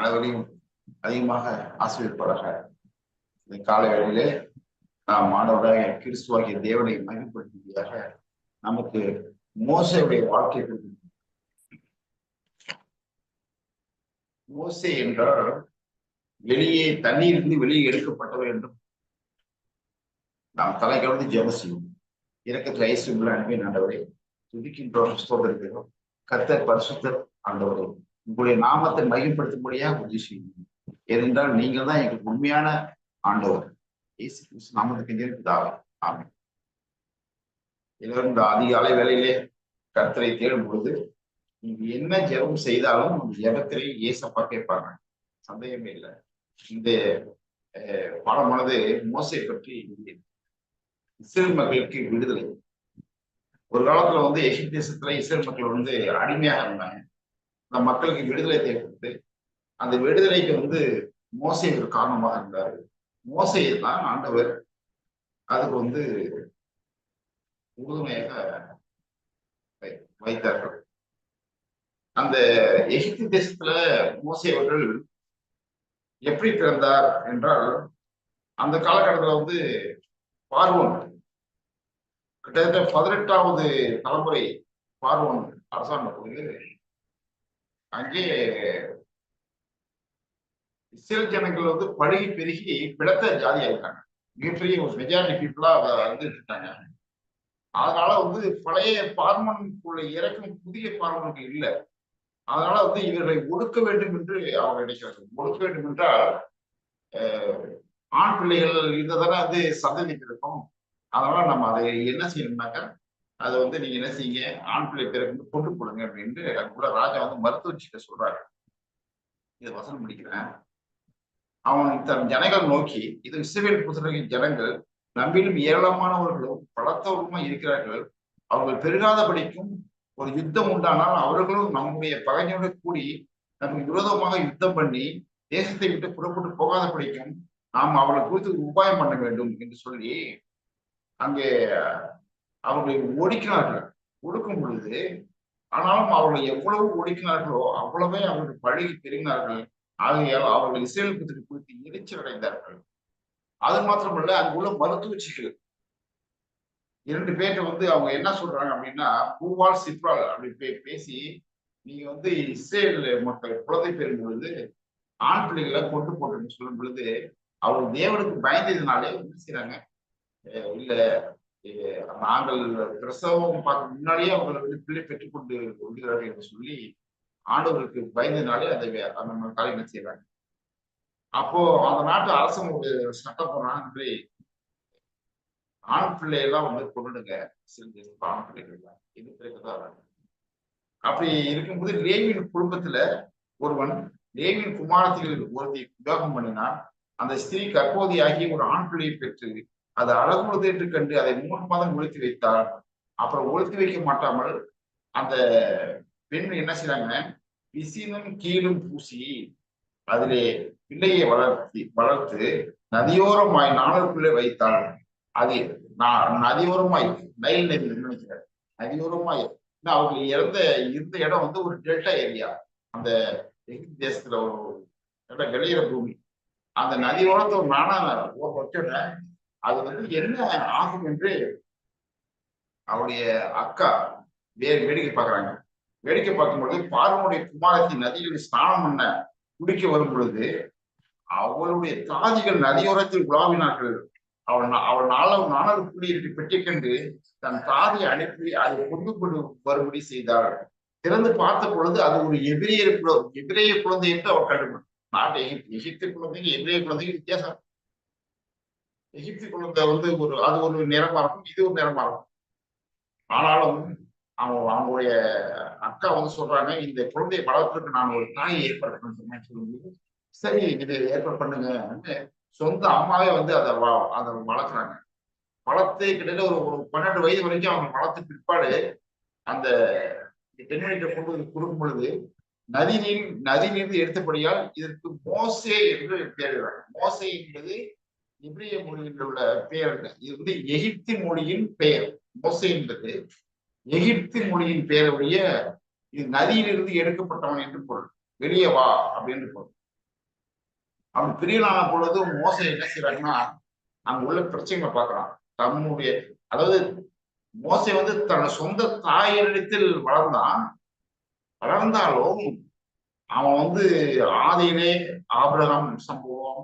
அனைவரையும் அதிகமாக ஆசிரியப்பதாக இந்த கால வேளையிலே நாம் மாணவராக கிறிஸ்துவாகிய தேவனை மகிழ்ப்படுத்தும்படியாக நமக்கு மோசையுடைய வாழ்க்கை மோசை என்றால் வெளியே தண்ணீரிலிருந்து வெளியே எடுக்கப்பட்டவர் என்றும் நாம் தலை கலந்து ஜெபம் செய்வோம். இறக்கத்தில் ஐஸ்வர்யம் உள்ள அன்பின் ஆண்டவரை துதிக்கின்றோம் ஸ்தோதரிக்கிறோம் கர்த்தர் பரிசுத்தர் ஆண்டவரும் உங்களுடைய நாமத்தை மையப்படுத்தும்படியாக உதவி செய்யும் ஏனென்றால் நீங்கள் தான் எங்களுக்கு உண்மையான ஆண்டவர். இயேசு கிறிஸ்து நாமத்துக்கு ஜெயிப்பதாக இந்த அதிகாலை வேலையிலே கர்த்தரை தேடும் பொழுது நீங்க என்ன ஜெபம் செய்தாலும் அந்த ஜெபத்திலே இயேசப்பா கேட்பாங்க. சந்தேகமே இல்லை. இந்த பாடமானது மோசை பற்றி இஸ்ரேல் மக்களுக்கு விடுதலை. ஒரு காலத்துல வந்து எகிப்து தேசத்துல இஸ்ரேல் மக்கள் வந்து அடிமையாக இருந்தாங்க. அந்த மக்களுக்கு விடுதலை தேவைப்பட்டு அந்த விடுதலைக்கு வந்து மோசை ஒரு காரணமாக இருந்தாரு. மோசையை தான் ஆண்டவர் அதுக்கு வந்து உறுதுணையாக வை- வைத்தார்கள். அந்த எகிப்து தேசத்துல மோசை அவர்கள் எப்படி பிறந்தார் என்றால் அந்த காலகட்டத்துல வந்து பார்வன் கிட்டத்தட்ட பதினெட்டாவது தலைமுறை பார்வன் அரசாங்க போது அங்கே இஸ்ரேல் ஜனங்கள் வந்து பழகி பெருகி பிளத்த ஜாதி ஆயிருக்காங்க மிகப்பெரிய ஒரு மெஜாரிட்டி பீப்புளா வந்துட்டு இருக்காங்க அதனால வந்து பழைய பார்மனுக்குள்ள இறக்கும் புதிய பார்மனுக்கு இல்லை. அதனால வந்து இவர்களை ஒடுக்க வேண்டும் என்று அவங்க நினைக்கிறார்கள் ஒடுக்க வேண்டும் என்றால் ஆண் பிள்ளைகள் இருந்ததால வந்து சந்ததி இருக்கும் அதனால நம்ம அதை என்ன செய்யணும்னாக்கா அதை வந்து நீங்க என்ன செய்யுங்க ஆண் பிள்ளை பிறகு கொண்டு போடுங்க அப்படின்ட்டு கூட ராஜா வந்து மருத்துவச்சிட்ட சொல்றாரு. இது வசனம் முடிக்கிறேன். அவன் தன் ஜனங்கள் நோக்கி இது இஸ்ரவேல் புத்திரரின் ஜனங்கள் நம்பிலும் ஏராளமானவர்களும் பலத்தவர்களுமா இருக்கிறார்கள். அவர்கள் பெருகாதபடிக்கும் ஒரு யுத்தம் உண்டானால் அவர்களும் நம்முடைய பகைஞரோடு கூடி நமக்கு விரோதமாக யுத்தம் பண்ணி தேசத்தை விட்டு புறப்பட்டு போகாதபடிக்கும் நாம் அவளை குறித்து உபாயம் பண்ண வேண்டும் என்று சொல்லி அங்கே அவர்களை ஒடுக்கினார்கள் ஒடுக்கும் பொழுது ஆனாலும் அவர்களை எவ்வளவு ஒடுக்கினார்களோ அவ்வளவே அவர்கள் பழகி பெருகினார்கள் ஆகையால் அவர்கள் இஸ்ரேல் புத்திரி குறித்து எரிச்சல் அடைந்தார்கள் அது மாத்திரமல்ல அங்குள்ள மருத்துவச்சிகள். இரண்டு பேர்கிட்ட வந்து அவங்க என்ன சொல்றாங்க அப்படின்னா பூவால் சிப்ரால் அப்படி பே- பேசி நீங்க வந்து இஸ்ரேல் மக்கள் குழந்தை பெறும் பொழுது ஆண் பிள்ளைகளை கொண்டு போட்டுன்னு சொல்லும் பொழுது அவங்க தேவனுக்கு பயந்ததுனாலே என்ன செய்யறாங்க இல்ல நாங்கள் பிரசவம் பார்க்க முன்னாடியே அவங்களை வந்து பிள்ளை பெற்றுக்கொண்டு கொள்கிறார்கள் என்று சொல்லி ஆண்டவருக்கு பயந்ததுனாலே அதை அந்த காரியங்கள் செய்யறாங்க அப்போ அந்த நாட்டு அரசு ஒரு சட்டம் போடுறாங்க ஆண் பிள்ளையெல்லாம் வந்து கொண்டுடுங்க சிறு ஆண் பிள்ளைகள் இது பிறகுதான் அப்படி இருக்கும்போது லேவியின் குடும்பத்துல ஒருவன் லேவின் குமாரத்திகள் ஒருத்தி விவாகம் பண்ணினான். அந்த ஸ்திரீ கற்போதியாகி ஒரு ஆண் பிள்ளையை பெற்று அது அழகுள்ளது என்று கண்டு அதை மூன்று மாதம் ஒழித்து வைத்தார். அப்புறம் ஒழித்து வைக்க மாட்டாமல் அந்த பெண் என்ன செய்யறாங்க பிசினும் கீழும் பூசி அதிலே பிள்ளையை வளர்த்தி வளர்த்து நதியோரமாய் நாணலுக்குள்ளே வைத்தாள். அது நான் நதியோரமாய் நைல் நதி நினைக்கிறேன் நதியோரமாய். அவங்க இறந்த இருந்த இடம் வந்து ஒரு டெல்டா ஏரியா. அந்த எகிப்து தேசத்துல ஒரு இடம் வெளியிற பூமி. அந்த நதியோரத்தை ஒரு நானா வச்சோட அது வந்து என்ன ஆகும் என்று அவருடைய அக்கா வேறு வேடிக்கை பார்க்கறாங்க. வேடிக்கை பார்க்கும்பொழுது பார்வனுடைய குமாரத்தி நதியில் ஸ்நானம் பண்ண குடிக்க வரும் பொழுது அவளுடைய தாதிகள் நதியோரத்தில் உலாவினார்கள். அவள் அவள் நாள நாணல் குடியிருக்க பெட்டிக் கண்டு தன் தாதியை அனுப்பி அதை கொண்டு கொண்டு வரும்படி செய்தாள். திறந்து பார்த்த பொழுது அது ஒரு எபிரேய குழந்தை எபிரேய குழந்தை என்று அவர் கண்டு நாட்டு எகிப்து குழந்தைங்க குழந்தைக்கு எபிரேய வித்தியாசம். எகிப்தி குழந்தை வந்து ஒரு அது ஒரு நிறமா இருக்கும் இது ஒரு நிறமா இருக்கும். ஆனாலும் அவங்க அவங்களுடைய அக்கா வந்து சொல்றாங்க இந்த குழந்தையை வளர்ப்பதற்கு நான் ஒரு தாயை ஏற்பாடு சொன்னேன் சொல்லும்போது சரி இது ஏற்பாடு பண்ணுங்க சொந்த அம்மாவே வந்து அதை வ- அதை வளர்க்குறாங்க. வளர்த்து கிட்டத்தட்ட ஒரு ஒரு பன்னெண்டு வயது வரைக்கும் அவங்க வளர்த்து பிற்பாடு அந்த பெண்ணிட்ட கொண்டு வந்து கொடுக்கும் பொழுது நதி நீர் நதி நீர் எடுத்தபடியால் இதற்கு மோசே என்று பெயரிடுறாங்க மோசை என்பது இப்ரிய மொழியில் உள்ள பெயர் இது வந்து எகிப்தி மொழியின் பெயர் மோசை என்பது. எகிப்தி மொழியின் பெயருடைய இது நதியிலிருந்து எடுக்கப்பட்டவன் என்று பொருள். வெளியே வா அப்படின்னு பொருள். அவன் பிரியலான பொழுது மோசை என்ன செய்யறாங்கன்னா அங்க உள்ள பிரச்சனைகளை பார்க்கறான். தன்னுடைய அதாவது மோசை வந்து தன் சொந்த தாயிடத்தில் வளர்ந்தான். வளர்ந்தாலும் அவன் வந்து ஆதியிலே ஆபிரகம் சம்பவம்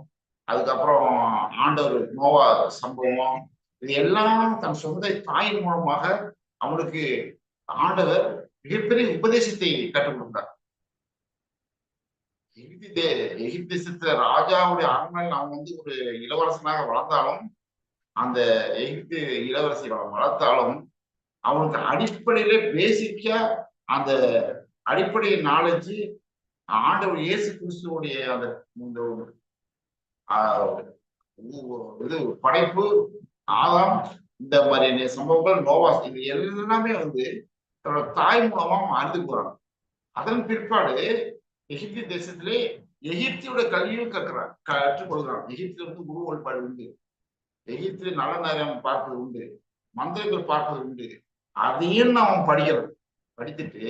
அதுக்கப்புறம் ஆண்டவர் நோவா சம்பவம் இது எல்லாம் தன் சொந்த தாயின் மூலமாக அவனுக்கு ஆண்டவர் மிகப்பெரிய உபதேசத்தை கற்றுக் கொடுத்தார் எகிப்து தே எகிப்து தேசத்துல ராஜாவுடைய அரண்மனையில் அவன் வந்து ஒரு இளவரசனாக வளர்ந்தாலும் அந்த எகிப்து இளவரசி வளர்த்தாலும் அவனுக்கு அடிப்படையில பேசிக்கா அந்த அடிப்படை நாலேஜ் ஆண்டவர் இயேசு கிறிஸ்துவோடைய அந்த இந்த இது படைப்பு ஆதாம் இந்த மாதிரி சம்பவங்கள் நோவாஸ் இது எல்லாமே வந்து தன்னோட தாய் மூலமா அவன் போறாங்க. அதன் பிற்பாடு எகிப்தி தேசத்திலே எகிப்தியோட கல்வியும் கற்கிறான் கற்றுக்கொள்கிறான். எகிப்தில இருந்து குரு வழிபாடு உண்டு. எகிப்தில நல்ல நேரம் பார்ப்பது உண்டு. மந்திரங்கள் பார்ப்பது உண்டு. அதையும் அவன் படிக்கிறான் படித்துட்டு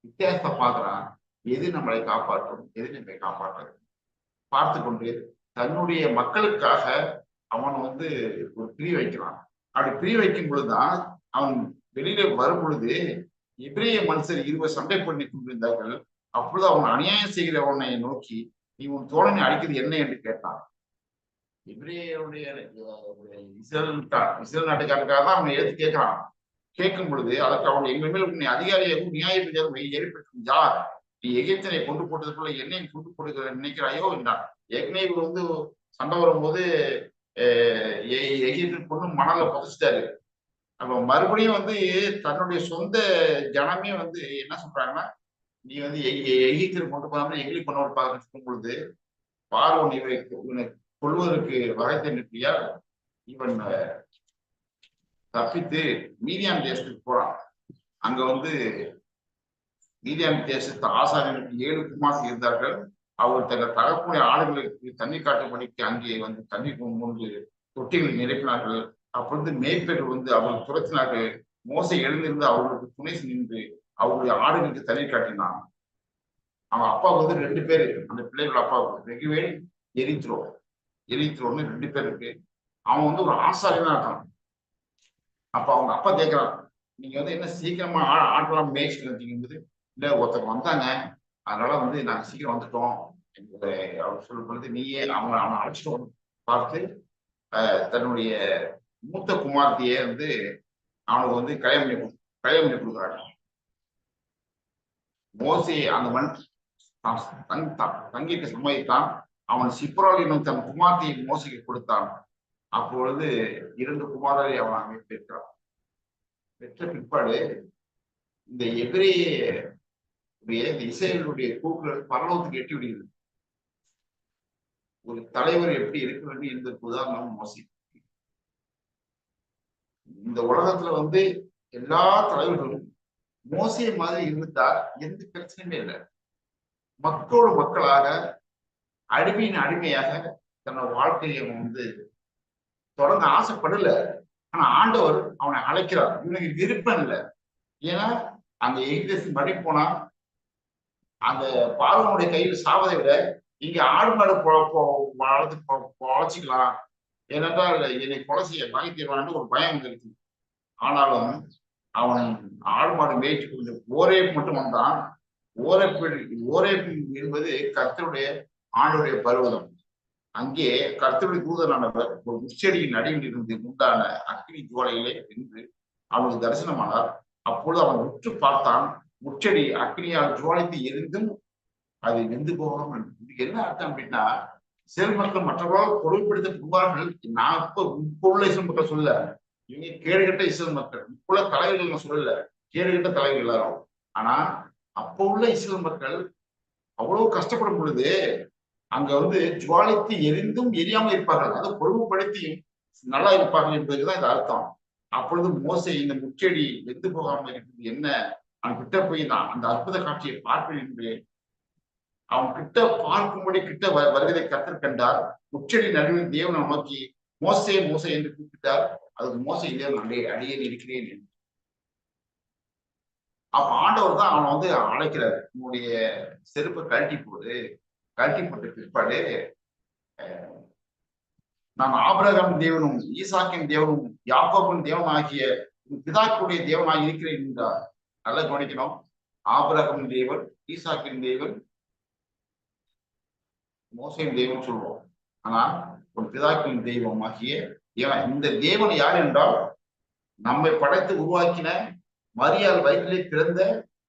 வித்தியாசத்தை பார்க்கறான். எது நம்மளை காப்பாற்றும்? எது நம்மை காப்பாற்றாது? பார்த்து கொண்டு தன்னுடைய மக்களுக்காக அவன் வந்து ஒரு பிரி வைக்கிறான். அப்படி பிரி வைக்கும் பொழுதுதான் அவன் வெளியில வரும் பொழுது இப்ரேய மனுஷர் இருவர் சண்டை பண்ணி கொண்டிருந்தார்கள். அப்பொழுது அவன் அநியாயம் செய்கிறவனை நோக்கி நீ உன் தோழனை அடிக்கிறது என்ன? என்று கேட்டான். இப்ரேயருடைய இஸ்ரேல் இஸ்ரேல் நாட்டுக்காரருக்காக தான் அவனை எடுத்து கேட்கிறான். கேட்கும் பொழுது அதற்கு அவன் எங்கள் மேல் உன்னை அதிகாரியாகவும் நியாயப்பிரியாக ஏற்படுத்தும் யார்? நீ எகிப்தனை கொண்டு போட்டதுக்குள்ள என்னையும் கொண்டு போடுகிற நினைக்கிறாயோ என்றான் ஏற்கனவே இவர் வந்து சண்டை வரும்போது எகிப்து பொண்ணு மணல புதைச்சிட்டாரு. அப்ப மறுபடியும் வந்து தன்னுடைய சொந்த ஜனமே வந்து என்ன சொல்றாங்கன்னா நீ வந்து எகி- எகிப்தில் கொண்டு போகாம எகிலி பண்ண ஒரு பார்க்க சொல்லும் பொழுது பார்வோன் இவரை இவனை கொள்வதற்கு வகை தெரிவிப்பியா இவன் தப்பித்து மீதியான் தேசத்துக்கு போறான். அங்க வந்து மீதியான் தேசத்து ஆசாரியர்களுக்கு ஏழு குமார் இருந்தார்கள். அவர் தங்கள் தகப்புடைய ஆடுகளுக்கு தண்ணி காட்டும்படிக்கு அங்கே வந்து தண்ணி கொண்டு தொட்டிகளை நிரப்பினார்கள். அப்பொழுது மேய்ப்பர் வந்து அவர்கள் துரத்தினார்கள். மோசை எழுந்திருந்து அவர்களுக்கு துணை நின்று அவருடைய ஆடுகளுக்கு தண்ணீர் காட்டினான். அவன் அப்பா வந்து ரெண்டு பேர் அந்த பிள்ளைகள் அப்பா வெகுவேல் எரித்ரோ. எரித்ரோன்னு ரெண்டு பேர் இருக்கு. அவன் வந்து ஒரு ஆசாரியனா இருக்கான் அப்ப அவங்க அப்பா கேட்கிறான் நீங்க வந்து என்ன சீக்கிரமா ஆ- ஆட்டெல்லாம் மேய்ச்சிட்டு இருந்தீங்க இல்ல ஒருத்தர் வந்தாங்க. அதனால வந்து நாங்க சீக்கிரம் வந்துட்டோம் என்று அவர் சொல்லும் பொழுது நீயே அவங்க அவனை அழைச்சிட்டு வந்து பார்த்து தன்னுடைய மூத்த குமார்த்தியை வந்து அவனுக்கு வந்து கல்யாணம் பண்ணி கொடு- கல்யாணம் பண்ணி கொடுக்குறாங்க மோசி அந்த மண் தான் தங் தங்கிக்கு சம்மதித்தான். அவன் சிப்ரால் என்னும் தன் குமார்த்தியை மோசிக்கு கொடுத்தான். அப்பொழுது இரண்டு குமாரரை அவன் அங்கே பெற்ற பிற்பாடு இந்த எதிரேய இந்த இசைகளுடைய கூக்குரல் பரலோகத்துக்கு எட்டி விடுகிறது. ஒரு தலைவர் எப்படி இருக்க வேண்டும் என்பதற்கு உதாரணம் மோசி. இந்த உலகத்துல வந்து எல்லா தலைவர்களும் மோசிய மாதிரி இருந்தால் எந்த பிரச்சனையுமே இல்லை. மக்களோட மக்களாக அடிமையின் அடிமையாக தன்னோட வாழ்க்கையை அவன் வந்து தொடங்க ஆசைப்படல. ஆனா ஆண்டவர் அவனை அழைக்கிறார். இவனுக்கு விருப்பம் இல்லை. ஏன்னா அந்த எகிப்தேசம் படி போனா அந்த பார்வனுடைய கையில் சாவதை விட இங்க ஆடு மாடு வளர்த்து பொழைச்சிக்கலாம் ஏனென்றால் என்னை கொலை செய்ய வாங்கி தருவான்னு ஒரு பயம் வந்துருக்கு. ஆனாலும் அவன் ஆடு மாடு மேய்ச்சி கொஞ்சம் ஓரே மட்டும் வந்தான். ஓரே ஓரே என்பது கர்த்தருடைய ஆண்டுடைய பருவதம். அங்கே கர்த்தருடைய தூதனானவர் ஒரு முச்செடியின் அடியில் இருந்து உண்டான அக்னி ஜுவாலையிலே நின்று அவனுக்கு தரிசனமானார். அப்பொழுது அவன் உற்று பார்த்தான். முச்சடி அக்னியால் ஜுவாலித்து எரிந்தும் அது வெந்து போகாமல் இது இதுக்கு என்ன அர்த்தம் அப்படின்னா சிறு மக்கள் மற்றவர்களால் பொருள்படுத்த புகார்கள் நான் இப்ப இப்ப உள்ள இஸ்லாம் மக்கள் சொல்ல இவங்க கேடுகட்ட இஸ்லாம் மக்கள். இப்ப உள்ள தலைவர்கள் நான் சொல்லல. கேடுகட்ட தலைவர்கள் எல்லாரும். ஆனா அப்ப உள்ள இஸ்லாம் மக்கள் அவ்வளவு கஷ்டப்படும் பொழுது அங்க வந்து ஜுவாலித்து எரிந்தும் எரியாம இருப்பார்கள். அதை பொறுமைப்படுத்தியும் நல்லா இருப்பார்கள் என்பதுதான் இது அர்த்தம். அப்பொழுது மோசை இந்த முச்செடி வெந்து போகாமல் இருக்கிறது என்ன? அவன் கிட்ட போய் நான் அந்த அற்புத காட்சியை பார்ப்பேன் என்று அவன் கிட்ட பார்க்கும்படி கிட்ட வ- வருவதை கத்தர் கண்டார். உச்சடி நடுவில் தேவனை நோக்கி மோசே மோசை என்று கூப்பிட்டார். அதுக்கு மோசை இல்லையா நான் அடியேன் இருக்கிறேன் என்று. அப்ப ஆண்டவர் தான் அவனை வந்து அழைக்கிறார். உன்னுடைய செருப்பை கழட்டி போடு. கழட்டி போட்ட பிற்பாடு நான் ஆபரகம் தேவனும் ஈசாக்கின் தேவனும் யாக்கோபின் தேவன் ஆகிய பிதாக்குடைய தேவனாக இருக்கிறேன் என்றார். நல்லா கவனிக்கணும். ஆபிரகம் தேவன் ஈசாக்கின் தேவன் மோசையின் தெய்வம் சொல்றோம். ஆனா ஒரு பிதாக்கின் தெய்வம் ஆகிய இந்த தேவன் யார் என்றால் நம்மை படைத்து உருவாக்கின மரியாள் வயிற்றிலே பிறந்த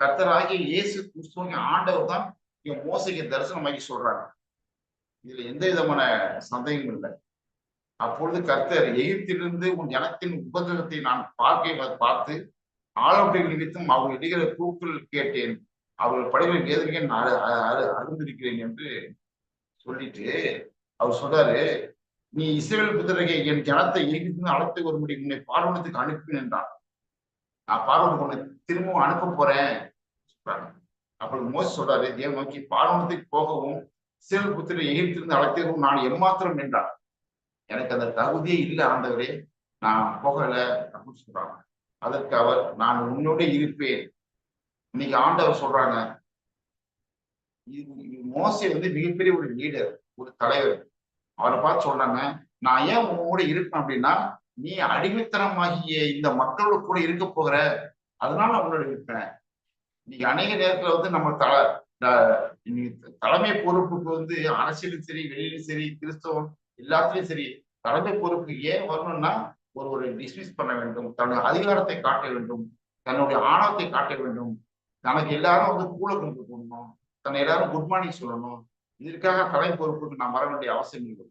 கர்த்தராகிய இயேசு கிறிஸ்துவின் ஆண்டவர் தான் இங்க மோசைக்கு தரிசனமாகி சொல்றாங்க இதுல எந்த விதமான சந்தேகமும் இல்லை. அப்பொழுது கர்த்தர் எகிப்திலிருந்து உன் ஜனத்தின் உபதிரத்தை நான் பார்க்க பார்த்து ஆலோசனை நினைத்தும் அவர்கள் இடுகிற கூக்குள் கேட்டேன். அவர்கள் படைகளை வேதனையை நான் அறிந்திருக்கிறேன் என்று சொல்லிட்டு அவர் சொல்றாரு நீ இஸ்ரேல் புத்திரகை என் ஜனத்தை எகிப்திலிருந்து அழைத்து வரும்படி உன்னை பார்வனத்துக்கு அனுப்பினேன் என்றான் நான் பார்வனுக்கு உன்னை திரும்பவும் அனுப்ப போறேன் சொல்றாங்க அப்பொழுது மோசி சொல்றாரு தேவன் நோக்கி பார்வனத்துக்கு போகவும் இஸ்ரேல் புத்திர எகிப்திலிருந்து அழைத்தவும் நான் எம்மாத்திரம் என்றார். எனக்கு அந்த தகுதியே இல்லை ஆண்டவரே நான் போகல அப்படின்னு சொல்றாங்க. அதற்கு அவர் நான் உன்னோட இருப்பேன். இன்னைக்கு ஆண்டவர் சொல்றாங்க மோசை வந்து மிகப்பெரிய ஒரு லீடர் ஒரு தலைவர். அவரை பார்த்து சொல்றாங்க நான் ஏன் உன்னோட இருப்பேன் அப்படின்னா நீ அடிமைத்தனமாகிய இந்த மக்களோட கூட இருக்க போகிற அதனால உன்னோட இருப்பேன். இன்னைக்கு அநேக நேரத்துல வந்து நம்ம தல தலைமை பொறுப்புக்கு வந்து அரசியலும் சரி வெளியிலும் சரி கிறிஸ்தவம் எல்லாத்துலயும் சரி தலைமை பொறுப்புக்கு ஏன் வரணும்னா ஒரு ஒரு டிஸ்மிஸ் பண்ண வேண்டும் தன்னுடைய அதிகாரத்தை காட்ட வேண்டும் தன்னுடைய ஆணவத்தை காட்ட வேண்டும். தனக்கு எல்லாரும் வந்து கூல கொண்டு போடணும் தன்னை எல்லாரும் குட் மார்னிங் சொல்லணும். இதற்காக தலை பொறுப்புக்கு நாம் வர வேண்டிய அவசியம் இல்லை.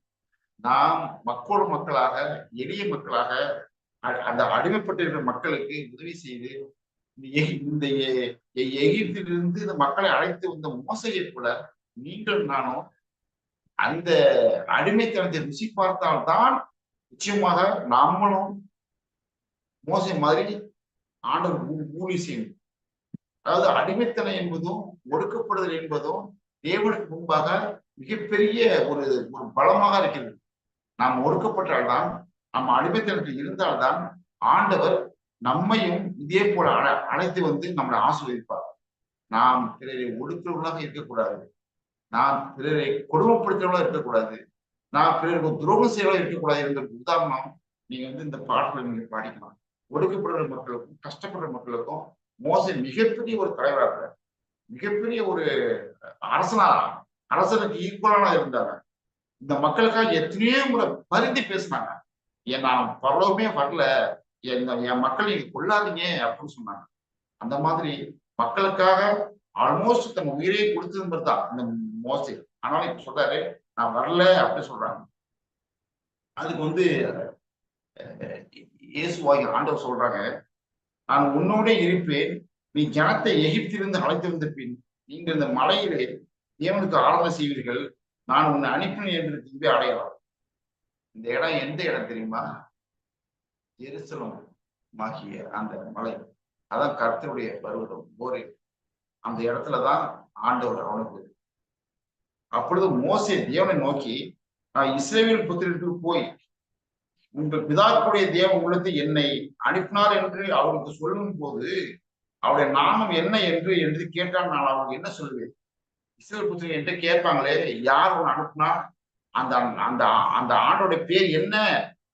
நாம் மக்களோட மக்களாக எளிய மக்களாக அந்த அடிமைப்பட்டிருக்கிற மக்களுக்கு உதவி செய்து இந்த எகிப்திலிருந்து இந்த மக்களை அழைத்து வந்த மோசையை கூட நீங்கள் நானும் அந்த அடிமைத்தனத்தை ருசி பார்த்தால்தான் நிச்சயமாக நாமளும் மோசை மாதிரி ஆண்டவர் ஊழி செய்யணும் அதாவது அடிமைத்தனம் என்பதும் ஒடுக்கப்படுதல் என்பதும் தேவனுக்கு முன்பாக மிகப்பெரிய ஒரு ஒரு பலமாக இருக்கிறது. நாம் ஒடுக்கப்பட்டால்தான் நம்ம அடிமைத்தனத்தில் இருந்தால்தான் ஆண்டவர் நம்மையும் இதே போல அழைத்து வந்து நம்மளை ஆசீர்வதிப்பார். நாம் பிறரை ஒடுக்கிறவர்களாக இருக்கக்கூடாது. நாம் பிறரை கொடுமைப்படுத்துறவர்களாக இருக்கக்கூடாது. நான் பிறருக்கு துரோகம் செய்யறவா இருக்கக்கூடாது என்பதற்கு உதாரணம் நீங்க வந்து இந்த பாடல்களை நீங்க பாடிக்கலாம் ஒடுக்கப்படுற மக்களுக்கும் கஷ்டப்படுற மக்களுக்கும் மோச மிகப்பெரிய ஒரு தலைவராக மிகப்பெரிய ஒரு அரசனா அரசனுக்கு ஈக்குவலான இருந்தாங்க இந்த மக்களுக்காக எத்தனையோ முறை பருந்தி பேசினாங்க. என் நான் பரலோகமே வரல. என் என் மக்கள் நீங்க கொள்ளாதீங்க அப்படின்னு சொன்னாங்க. அந்த மாதிரி மக்களுக்காக ஆல்மோஸ்ட் தன் உயிரே கொடுத்தது தான் இந்த மோசை ஆனாலும் இப்ப சொல்றாரு நான் வரல அப்படின்னு சொல்றாங்க. அதுக்கு வந்து இயேசுவாகி ஆண்டவர் சொல்றாங்க நான் உன்னோட இருப்பேன். நீ ஜனத்தை எகிப்திலிருந்து அழைத்து வந்த பின் நீங்கள் இந்த மலையிலே தேவனுக்கு ஆராதனை செய்வீர்கள். நான் உன்னை அனுப்பினேன் என்று திரும்பி அடையலாம் இந்த இடம் எந்த இடம் தெரியுமா? எருசலம் ஆகிய அந்த மலை. அதான் கர்த்தருடைய பருவதம் போரே அந்த இடத்துலதான் ஆண்டவர் அவனுக்கு அப்பொழுது மோசே தேவனை நோக்கி நான் இஸ்ரேவேல் புத்திரருக்கு போய் உங்கள் பிதாக்குடைய தேவ உள்ளத்து என்னை அனுப்பினார் என்று அவருக்கு சொல்லும் போது அவருடைய நாமம் என்ன என்று என்று கேட்டால் நான் அவருக்கு என்ன சொல்வேன்? இஸ்ரேல் புத்திரன் என்று கேட்பாங்களே யார் ஒன்று அனுப்புனா? அந்த அந்த அந்த ஆண்டோட பேர் என்ன?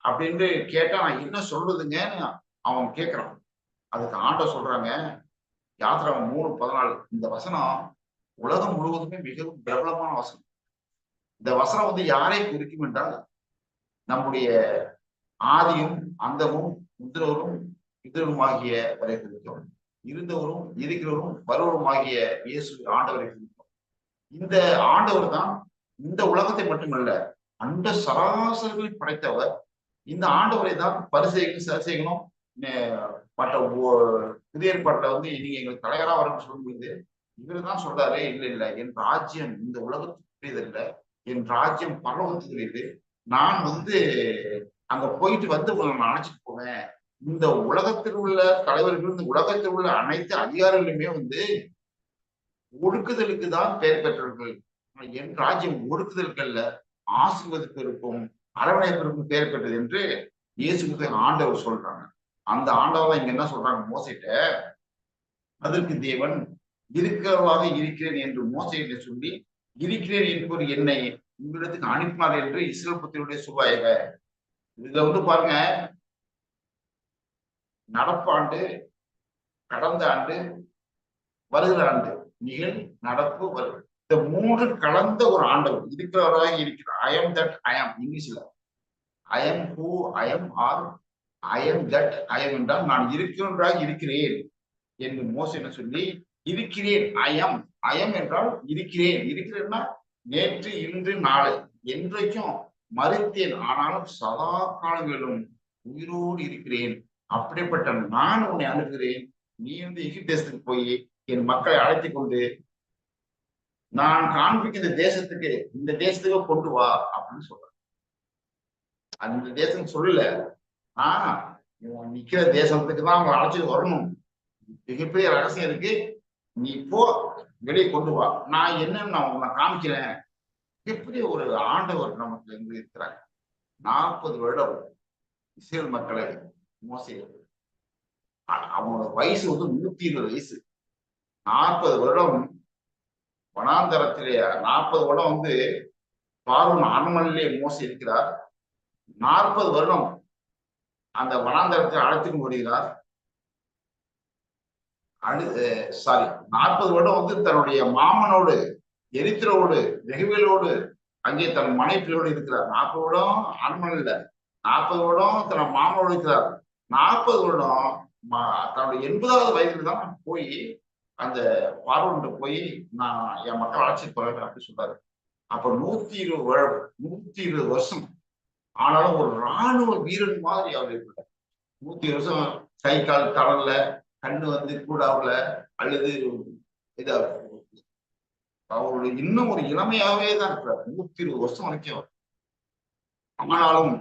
அப்படின்னு கேட்டா நான் என்ன சொல்றதுங்கன்னு அவன் கேட்கிறான். அதுக்கு ஆண்டோ சொல்றாங்க யாத்திரை மூணு பதினாலு இந்த வசனம் உலகம் முழுவதுமே மிகவும் பிரபலமான வசனம். இந்த வசனம் வந்து யாரை குறிக்கும் என்றால் நம்முடைய ஆதியும் அந்தமும் முதிரவரும் இதரும் ஆகிய வரை குறிக்கும். இருந்தவரும் இருக்கிறவரும் வருவரும் ஆகிய இயேசு ஆண்டவரை குறிக்கும். இந்த ஆண்டவர் தான் இந்த உலகத்தை மட்டுமல்ல அந்த சராசரிகளை படைத்தவர். இந்த ஆண்டவரை தான் பரிசெய்களும் சரிசெய்யணும் மற்ற புதிய பட்ட வந்து நீங்க எங்களுக்கு தலைவராக வரணும்னு சொல்லும்போது இவரு தான் சொல்றாரு இல்ல இல்ல என் ராஜ்யம் இந்த உலகத்துக்கு இல்ல. என் ராஜ்யம் பரவத்துக்குரியது நான் வந்து அங்க போயிட்டு வந்து உங்களை நான் அழைச்சிட்டு போவேன். இந்த உலகத்தில் உள்ள தலைவர்கள் இந்த உலகத்தில் உள்ள அனைத்து அதிகாரிகளுமே வந்து ஒடுக்குதலுக்கு தான் பெயர் பெற்றவர்கள். என் ராஜ்யம் ஒடுக்குதல்கள்ல அல்ல ஆசிர்வதிப்பு இருக்கும் அரவணைப்பிற்கும் பெயர் பெற்றது என்று இயேசு ஆண்டவர் சொல்றாங்க. அந்த ஆண்டவர் இங்க என்ன சொல்றாங்க மோசிட்ட அதற்கு தேவன் இருக்கிறவாக இருக்கிறேன் என்று மோசையில சொல்லி இருக்கிறேன் என்பவர் என்னை உங்களிடத்துக்கு அனுப்பினார் என்று இஸ்ரேல் புத்தியுடைய சுபாயக. இதுல வந்து பாருங்க. நடப்பாண்டு கடந்த ஆண்டு வருகிற ஆண்டு நிகழ் நடப்பு வருகிற இந்த மூன்று கலந்த ஒரு ஆண்டவர் இருக்கிறவராக இருக்கிறார் I am that I am இங்கிலீஷ்ல. I am who I am R I am that I am என்றால் நான் இருக்கிறவராக இருக்கிறேன் என்று மோச என்ன சொல்லி இருக்கிறேன் அயம் அயம் என்றால் இருக்கிறேன். இருக்கிறேன்னா நேற்று இன்று நாளை. என்றைக்கும் மறுத்தேன். ஆனாலும் சதா காலங்களிலும் உயிரோடு இருக்கிறேன். அப்படிப்பட்ட நான் உன்னை அனுப்புகிறேன் நீ வந்து எகிப்து தேசத்துக்கு போய் என் மக்களை அழைத்துக் கொண்டு நான் காண்பிக்கிற தேசத்துக்கு இந்த தேசத்துக்கு கொண்டு வா அப்படின்னு சொல்றேன். அந்த தேசம் சொல்லல. ஆஹ் நிக்கிற தேசத்துக்கு தான் அவங்க அழைச்சிட்டு வரணும். மிகப்பெரிய ரகசியம் இருக்கு. நீ போ வெளியே கொண்டு வா. நான் என்னன்னு நான் உன்னை காமிக்கிறேன். எப்படி ஒரு ஆண்டவர் நமக்கு இருந்து இருக்கிறாங்க நாற்பது வருடம் இஸ்ரேல் மக்களை மோசை அவனோட வயசு வந்து நூத்தி இருபது வயசு. நாற்பது வருடம் வனாந்தரத்திலே நாற்பது வருடம் வந்து பார்வன் அனுமனிலே மோசி இருக்கிறார். நாற்பது வருடம் அந்த வனாந்தரத்தை அழைத்துக்கு வருகிறார் அழு சாரி நாற்பது வருடம் வந்து தன்னுடைய மாமனோடு எரித்திரோடு வெகுவேலோடு அங்கே தன் மனைவியோடு இருக்கிறார். நாற்பது வருடம் அரண்மனையில் நாற்பது வருடம் தன் மாமனோடு இருக்கிறார். நாற்பது வருடம் தன்னுடைய எண்பதாவது வயதுல தான் போய் அந்த பார்வன்ட்டு போய் நான் என் மக்கள் அழைச்சிட்டு போறேன் அப்படின்னு சொல்றாரு. அப்ப நூத்தி இருபது நூத்தி இருபது வருஷம். ஆனாலும் ஒரு ராணுவ வீரன் மாதிரி அவர் இருக்கிறார் நூத்தி வருஷம் கை கால் கடல்ல கண்ணு வந்து கூடாவுல அல்லது இதா அவருடைய இன்னும் ஒரு இளமையாவே தான் இருக்கிறார். நூத்தி இருபது வருஷம் வரைக்கும் அவர். ஆனாலும்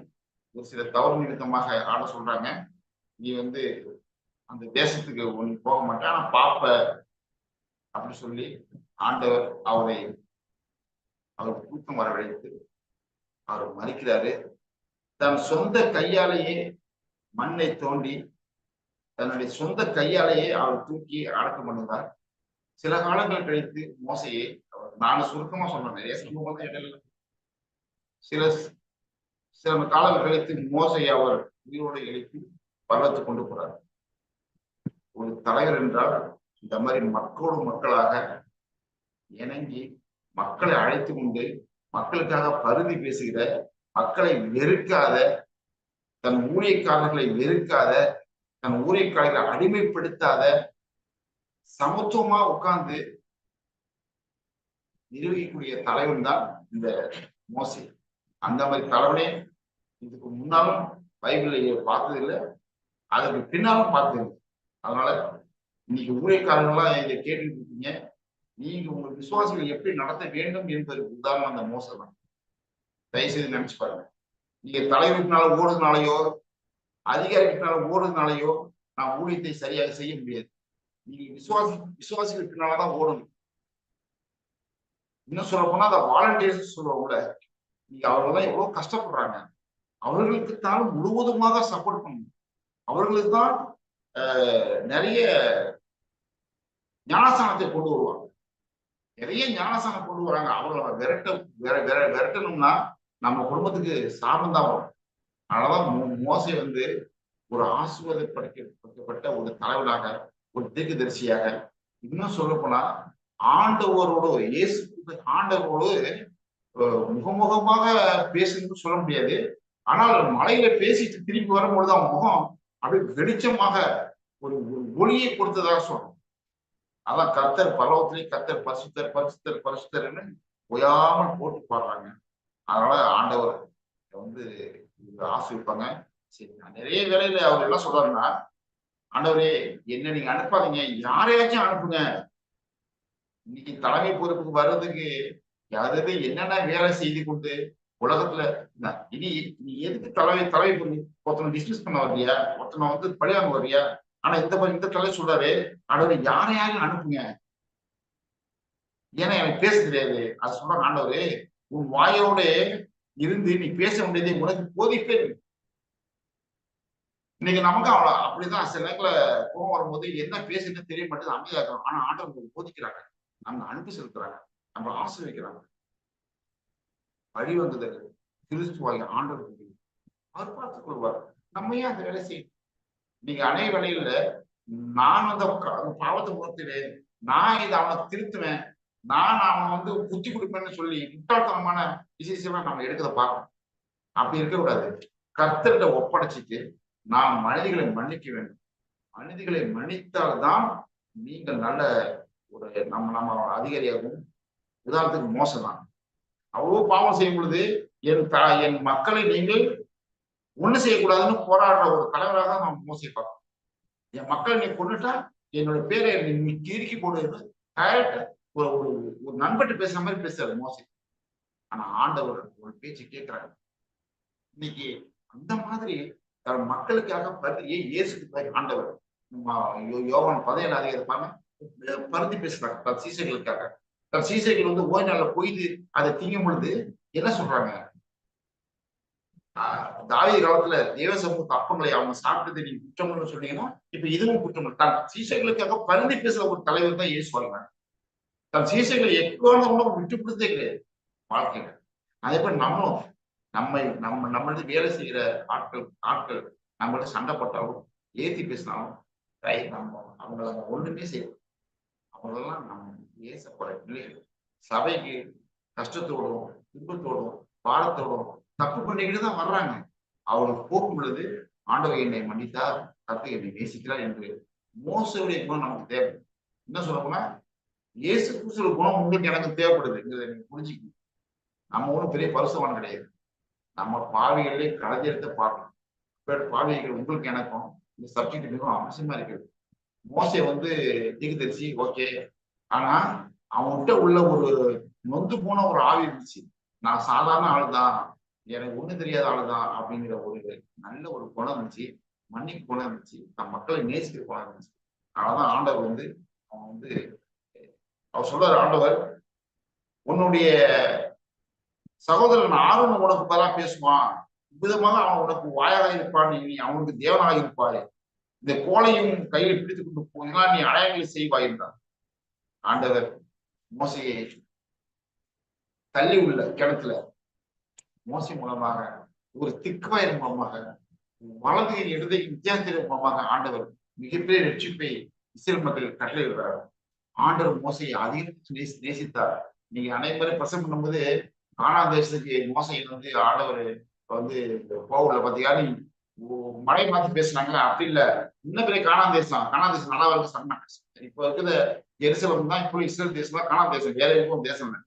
ஒரு சில தவறு நிமித்தமாக ஆட சொல்றாங்க. நீ வந்து அந்த தேசத்துக்கு ஒன்று போக மாட்டேன். ஆனா பாப்ப அப்படின்னு சொல்லி ஆண்டவர் அவரை அவர் கூட்டம் வரவழைத்து அவர் மறிக்கிறாரு. தன் சொந்த கையாலேயே மண்ணை தோண்டி தன்னுடைய சொந்த கையாலேயே அவர் தூக்கி அடக்கம் பண்ணுவார் சில காலங்கள் கழித்து மோசையை நான் சுருக்கமா சொன்னேன் நிறைய சம்பவம் இடையில சில சில காலங்கள் கழித்து மோசையை அவர் உயிரோடு எழுப்பி பர்வத்து கொண்டு போறார். ஒரு தலைவர் என்றால் இந்த மாதிரி மக்களோடு மக்களாக இணங்கி மக்களை அழைத்து கொண்டு மக்களுக்காக பருதி பேசுகிற மக்களை வெறுக்காத தன் ஊழியக்காரர்களை வெறுக்காத தன் ஊழியக்காரர்களை அடிமைப்படுத்தாத சமத்துவமா உட்கார்ந்து நிர்வகிக்கக்கூடிய தலைவன் தான் இந்த மோசி. அந்த மாதிரி தலைவனே இதுக்கு முன்னாலும் பைபிள்ல பார்த்ததில்லை. அதுக்கு பின்னாலும் பார்த்தது அதனால இன்னைக்கு ஊழியக்காரங்களாம் இதை கேட்டுட்டு இருக்கீங்க. நீங்க உங்க விசுவாசிகள் எப்படி நடத்த வேண்டும் என்பதற்கு உதாரணம் அந்த மோசம் தான். தயவு செய்து நினைச்சு பாருங்க. நீங்க தலைவருக்குனால ஓடுறதுனாலயோ அதிகாரிக்குனால ஓடுறதுனாலயோ நான் ஊழியத்தை சரியாக செய்ய முடியாது. நீங்க விசுவாசி விசுவாசிகளுக்குனாலதான் ஓடணும். இன்னும் சொல்ல போனா அந்த வாலண்டியர்ஸ் கூட நீங்க அவர்கள் எவ்வளவு கஷ்டப்படுறாங்க. அவர்களுக்கு தான் முழுவதுமாக சப்போர்ட் பண்ணணும். அவர்களுக்கு தான் நிறைய ஞானசானத்தை கொண்டு வருவாங்க. நிறைய ஞானசானம் கொண்டு வராங்க. அவங்கள விரட்ட விரட்டணும்னா நம்ம குடும்பத்துக்கு சாபம் தான் வரும். அதனாலதான் மோசை வந்து ஒரு ஆசுவதப்படுத்தப்பட்ட ஒரு தலைவனாக ஒரு தீர்க்கதரிசியாக. இன்னும் சொல்ல போனா ஆண்டவரோடு இயேசு ஆண்டவரோடு முகமுகமாக பேசுன்னு சொல்ல முடியாது. ஆனால் மலையில பேசிட்டு திரும்பி வரும்பொழுது அவன் முகம் அப்படியே வெளிச்சமாக ஒரு ஒளியை கொடுத்ததாக சொல்றோம். அதான் கத்தர் பலவத்திலே கத்தர் பரிசுத்தர் பரிசுத்தர் பரிசுத்தர்னு ஓயாமல் போட்டு பாடுறாங்க. அதனால ஆண்டவர் வந்து ஆசிரிப்பாங்க சரி நிறைய வேலையில அவர் என்ன சொல்றாருன்னா ஆண்டவரே என்ன நீங்க அனுப்பாதீங்க. யாரையாச்சும் அனுப்புங்க. இன்னைக்கு தலைமை பொறுப்புக்கு வர்றதுக்கு யாராவது என்னென்ன வேலை செய்து கொண்டு உலகத்துல இனி நீ எதுக்கு தலைமை தலைமை பொறுப்பு? ஒருத்தனை டிஸ்மிஸ் பண்ண வர்றியா? ஒருத்தனை வந்து பழியாங்க வர்றியா? ஆனா இந்த இந்த தலை சொல்றாரு ஆண்டவர் யாரையாரும் அனுப்புங்க. ஏன்னா எனக்கு பேச தெரியாது அது சொல்ற ஆண்டவரு உன் வாயோட இருந்து நீ பேச வேண்டியதை உனக்கு போதிப்பே இன்னைக்கு நமக்கு அவ்வளோ அப்படிதான் சில நேரத்துல கோபம் வரும்போது என்ன பேசுன்னு தெரிய மாட்டேது அமைதியா இருக்கிறோம் ஆனா ஆண்டவங்க போதிக்கிறாங்க. நம்ம அனுப்பி செலுத்துறாங்க. நம்ம ஆசீர்வதிக்கிறாங்க. வழி வந்தது கிறிஸ்துவாய் ஆண்டவர் அவர் பார்த்துக் கொள்வார். நம்ம ஏன் அந்த வேலை செய்யும் நீங்க அணை வேலையில நான் அந்த அந்த பாவத்தை உணர்த்தினேன் நான் இதை அவனை திருத்துவேன். நான் அவன் வந்து புத்தி கொடுப்பேன்னு சொல்லி முட்டாள்தனமான விசேஷமா நம்ம எடுக்கிறத பார்க்கணும். அப்படி இருக்கக்கூடாது கர்த்தர்கிட்ட ஒப்படைச்சிட்டு நாம் மனிதர்களை மன்னிக்க வேண்டும். மனிதர்களை மன்னித்தால்தான் நீங்கள் நல்ல ஒரு நம்ம நம்ம அதிகாரியாகவும் உதாரணத்துக்கு மோசம் தான் அவ்வளோ பாவம் செய்யும் பொழுது என் த என் மக்களை நீங்கள் ஒண்ணு செய்யக்கூடாதுன்னு போராடுற ஒரு தலைவராக தான் நம்ம மோசை பார்க்கணும் என் மக்களை நீ கொண்டுட்டா என்னோட பேரை நீ கிறுக்கி போடுறது டைரக்டா ஒரு ஒரு ஒரு நண்பர்கிட்ட பேசுற மாதிரி பேசுறாரு மோசி. ஆனா ஆண்டவர் ஒரு பேச்சு கேட்கிறாரு இன்னைக்கு அந்த மாதிரி தன் மக்களுக்காக பருதி இயேசுக்கு ஆண்டவர்? யோகன் பதையில யோவான் பதினேழு பாருங்க. பருதி பேசுறாங்க தன் சீசைகளுக்காக தன் சீசைகள் வந்து ஓய் நாள்ல போயிது அதை திங்கும் பொழுது என்ன சொல்றாங்க? ஆஹ் காலத்துல தேவ சமூக அப்பங்களை அவங்க சாப்பிட்டது நீங்க குற்றம்னு சொன்னீங்கன்னா இப்ப இதுவும் குற்றம். தன் சீசைகளுக்காக பருதி பேசுற ஒரு தலைவர் தான் இயேசு வாழ்றாங்க சீசைகளை எக்கான உணவு விட்டு கொடுத்தே கிடையாது வாழ்க்கையில அதே போல நம்மளும் நம்மை நம்ம நம்மளது வேலை செய்கிற ஆட்கள் ஆட்கள் நம்மள்ட்ட சண்டை போட்டாலும் ஏத்தி பேசினாலும் ரை நம்ம அவங்கள நம்ம ஒண்ணுமே செய்வோம் அவங்களெல்லாம் நம்ம ஏசப்பட பிள்ளைகள் சபைக்கு கஷ்டத்தோடும் துன்பத்தோடும் பாடத்தோடும் தப்பு பண்ணிக்கிட்டு தான் வர்றாங்க. அவங்களுக்கு போக்கும் பொழுது ஆண்டவர் என்னை மன்னித்தார் கத்து என்னை நேசிக்கிறார் என்று மோசவுடைய குணம் நமக்கு தேவை. என்ன சொல்ல போனா இயேசு கிறிஸ்துவ குணம் உங்களுக்கு எனக்கு தேவைப்படுதுங்கிறத நீங்க புரிஞ்சுக்கணும். நம்ம ஒன்றும் பெரிய பரிசுவான் கிடையாது. நம்ம பாவிகளே கலைஞரத்தை பார்க்கணும் பாவிகள் உங்களுக்கு எனக்கும் இந்த சப்ஜெக்ட் மிகவும் அவசியமா இருக்குது. மோசை வந்து தீர்க்கதரிசி ஓகே. ஆனா அவன்கிட்ட உள்ள ஒரு நொந்து போன ஒரு ஆவி இருந்துச்சு. நான் சாதாரண ஆளுதான். எனக்கு ஒண்ணு தெரியாத ஆளுதான் அப்படிங்கிற ஒரு நல்ல ஒரு குணம் இருந்துச்சு. மன்னிப்பு குணம் இருந்துச்சு. தன் மக்களை நேசிக்கிற குணம் இருந்துச்சு. அதனாலதான் ஆண்டவர் வந்து அவன் வந்து அவர் சொல்றாரு ஆண்டவர் உன்னுடைய சகோதரன் ஆர்வம் உனக்கு பதிலாக பேசுவான். விதமாக அவன் உனக்கு வாயாக இருப்பான். நீ அவனுக்கு தேவனாக இருப்பாரு இந்த கோலையும் கையில் பிடித்துக் கொண்டு போனால் நீ அடையாளங்களை செய்வாய் என்றார். ஆண்டவர் மோசையை தள்ளி உள்ள கிணத்துல மோசை மூலமாக ஒரு திக்குவாயின் மூலமாக வலது இடதையின் வித்தியாசத்தின் மூலமாக ஆண்டவர் மிகப்பெரிய ரட்சிப்பை இஸ்ரேல் மக்கள் கட்டளையிடுறார் ஆண்டவர் மோசையை அதிகம் நேசித்தார். நீங்க அனைவரும் பிரசம் பண்ணும்போது கானா தேசத்துக்கு மோசை வந்து ஆண்டவர் வந்து போகல பாத்தீங்கன்னா நீ மழை பார்த்து பேசுனாங்களா அப்படி இல்ல. இன்னும் பெரிய காணாம தேசம். காணாம தேசம் நல்லா இருக்கு சொன்னாங்க இப்ப இருக்கிற எரிசலம் தான் இப்போ இஸ்ரேல் தேசம் தான் காணாம தேசம். வேற எதுவும் தேசம் இல்லை.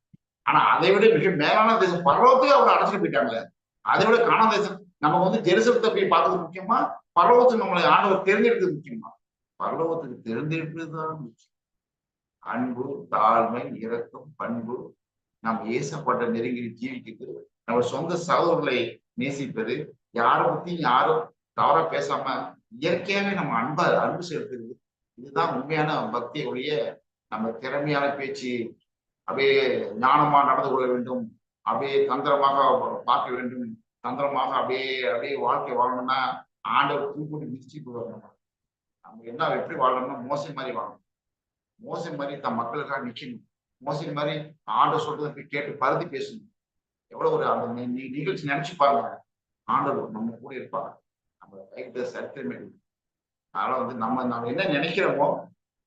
ஆனா அதை விட மிக மேலான தேசம். பரவத்துக்கு அவங்க அடைச்சிட்டு போயிட்டாங்க அதை விட காணாம தேசம் நம்ம வந்து ஜெருசலத்தை போய் பார்த்தது முக்கியமா? பரவத்துக்கு நம்மளை ஆண்டவர் தேர்ந்தெடுத்தது முக்கியமா? பரவத்துக்கு தேர்ந்தெடுப்பது தான் முக்கியம். அன்பு தாழ்மை இரக்கம் பண்பு. நாம் ஏசப்பட்ட நெருங்கி ஜீவிக்கிறது நம்ம சொந்த சகோதரர்களை நேசிப்பது. யாரை பத்தியும் யாரும் தவறா பேசாம இயற்கையாவே நம்ம அன்பா அன்பு செலுத்துறது. இதுதான் உண்மையான பக்தியுடைய நம்ம திறமையான பேச்சு. அப்படியே ஞானமா நடந்து கொள்ள வேண்டும். அப்படியே தந்திரமாக பார்க்க வேண்டும். தந்திரமாக அப்படியே அப்படியே வாழ்க்கை வாழணும்னா ஆண்டவர் தூக்குடி மிதிச்சு போவாங்க நம்ம என்ன எப்படி வாழணும்னா மோசம் மாதிரி வாழணும். மோசம் மாதிரி தன் மக்களுக்காக நிற்கணும். மோசம் மாதிரி ஆண்டவர் சொல்றதை போய் கேட்டு பருதி பேசணும். எவ்வளவு ஒரு அந்த நிகழ்ச்சி நினைச்சு பாருங்க. ஆண்டவர் நம்ம கூட இருப்பாங்க நம்ம கைத்த சரித்திரமே அதனால வந்து நம்ம நம்ம என்ன நினைக்கிறோமோ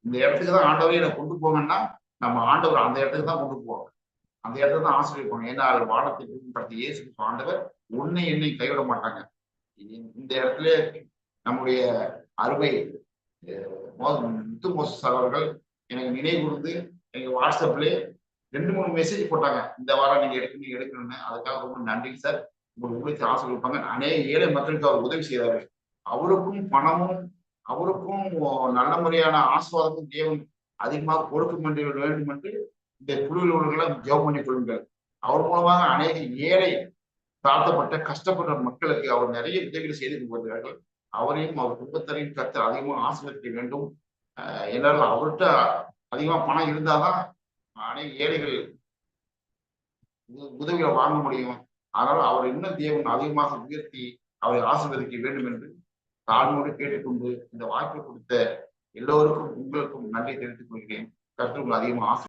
இந்த இடத்துக்கு தான் ஆண்டவரே என்னை கொண்டு போங்கன்னா நம்ம ஆண்டவர் அந்த இடத்துக்கு தான் கொண்டு போவோம் அந்த இடத்துல தான் ஆசிரியப்பாங்க ஏன்னா அவர் வானத்தை படுத்தி இயேசு ஆண்டவர் உன்னை என்னை கைவிட மாட்டாங்க. இந்த- இடத்துல நம்முடைய அருமை முத்து மோசஸ் அவர்கள் எனக்கு நினைவு கூர்ந்து எனக்கு வாட்ஸ்அப்ல ரெண்டு மூணு மெசேஜ் போட்டாங்க. இந்த வாரம் நீங்க எடுக்கணும் எடுக்கணும்னு. அதுக்காக ரொம்ப நன்றி சார். உங்களுக்கு ஊழியத்தை ஆசை கொடுப்பாங்க அநேக ஏழை மக்களுக்கு அவர் உதவி செய்தாரு. அவருக்கும் பணமும் அவருக்கும் நல்ல முறையான ஆசீர்வாதமும் தேவம் அதிகமாக கொடுக்க வேண்டும் வேண்டும் என்று இந்த குழுவில் உள்ளவர்களை ஜெபம் பண்ணி கொள்ளுங்கள். அவர் மூலமாக அநேக ஏழை தாழ்த்தப்பட்ட கஷ்டப்பட்ட மக்களுக்கு அவர் நிறைய உதவிகள் செய்து கொண்டிருக்கிறார்கள். அவரையும் அவர் குடும்பத்தரையும் கத்த அதிகமாக ஆசீர்வதிக்க வேண்டும். எல்லாரும் அவர்கிட்ட அதிகமா பணம் இருந்தாதான் அநேக ஏழைகள் உ- உதவிகளை வாங்க முடியும் அதனால அவர் இன்னும் தேவன் அதிகமாக உயர்த்தி அவரை ஆசீர்வதிக்க வேண்டும் என்று தாழ்மோடு கேட்டுக்கொண்டு இந்த வாய்ப்பை கொடுத்த எல்லோருக்கும் உங்களுக்கும் நன்றி தெரிவித்துக் கொள்கிறேன் கற்றுங்கள் அதிகமாக ஆசீர்வதிப்பார்.